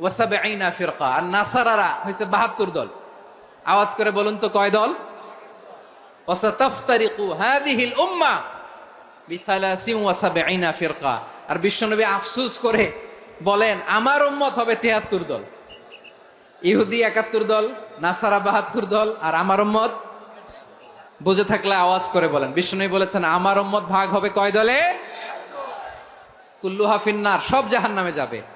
ওয়াসাবেইনা ফিরকা। আর নাসারারা হয়েছে বাহাত্তর দল। আওয়াজ করে বলুন তো কয় দল? আর বিশ্বনবী আফসোস করে বলেন, আমার উম্মত হবে তিয়াত্তর দল। ইহুদি একাত্তর দল, নাসারা বাহাত্তর দল, আর আমার উম্মত? বুঝে থাকলে আওয়াজ করে বলেন। বিষ্ণু বলেছেন, আমার উম্মত ভাগ হবে কয় দলে? কুল্লু হাফিন্নার সব জাহান নামে যাবে।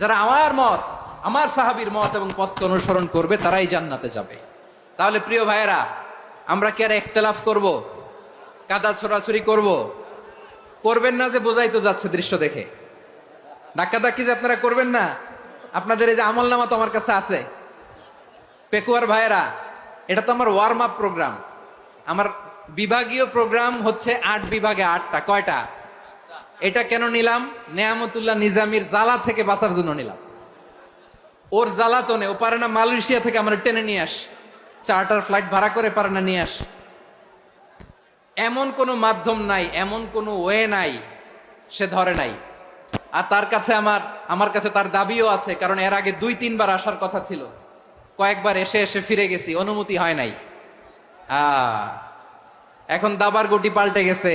যারা আমার মত, আমার সাহাবির মত এবং পথকে অনুসরণ করবে, তারাই জান্নাতে যাবে। তাহলে প্রিয় ভাইয়েরা, আমরা কি আর একতলাফ করব? কাদা ছোড়াছুরি করব? করবেন না যে বোঝাই তো যাচ্ছে দৃশ্য দেখে। ধাক্কা ধাক্কি যে আপনারা করবেন না, আপনাদের এই যে আমল নামা তো আমার কাছে আছে। পেকুয়ার ভাইয়েরা, এটা তো আমার ওয়ার্ম আপ প্রোগ্রাম আমার বিভাগীয় প্রোগ্রাম হচ্ছে আট বিভাগে আটটা, কয়টা? এটা কেন নিলাম? নেয়ামতুল্লাহ নিজামির জ্বালা থেকে বাঁচার জন্য নিলাম। ওর জ্বালাতনে ও পারে না মালয়েশিয়া থেকে আমার টেনে নিয়ে আস। চার্টার ফ্লাইট ভাড়া করে পারে না নিয়ে আস। এমন কোনো মাধ্যম নাই, এমন কোনো ওয়ে নাই, সে ধরে নাই। আর তার কাছে আমার আমার কাছে তার দাবিও আছে, কারণ এর আগে দুই, তিনবার আসার কথা ছিল। কয়েকবার এসে এসে ফিরে গেছি, অনুমতি হয় নাই। এখন দাবার গুটি পাল্টে গেছে।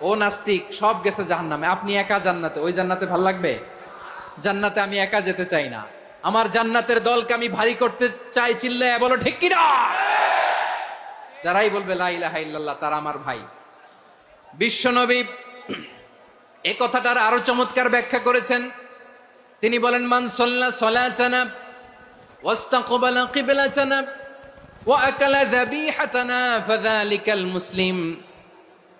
ও নাস্তিক, সব গেছে জাহান নামে আপনি একা জান্নাতে, ওই জান্নাতে ভালো লাগবে? জান্নাতে আমি একা যেতে চাই না। আমার জান্নাতের দলকে আমি ভারী করতে চাই চিল্লে বলো, ঠিক কিনা? যারাই বলবে, লা ইলাহা ইল্লাল্লাহ তারা আমার ভাই। বিশ্বনবী এ কথাটার আরও চমৎকার ব্যাখ্যা করেছেন। তিনি বলেন, মান সল্লা সলাচানা ওয়াস্তাকবালা কিবলাচানা ওয়া আকালা যাবিহাতানা ফাযালিকাল মুসলিম।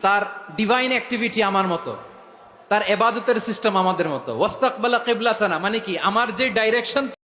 তার ডিভাইন অ্যাক্টিভিটি আমার মতো। তার এবাদতের সিস্টেম আমাদের মতো। ওয়াস্তাকবালা কেবলাতানা মানে কি? আমার যে ডাইরেকশন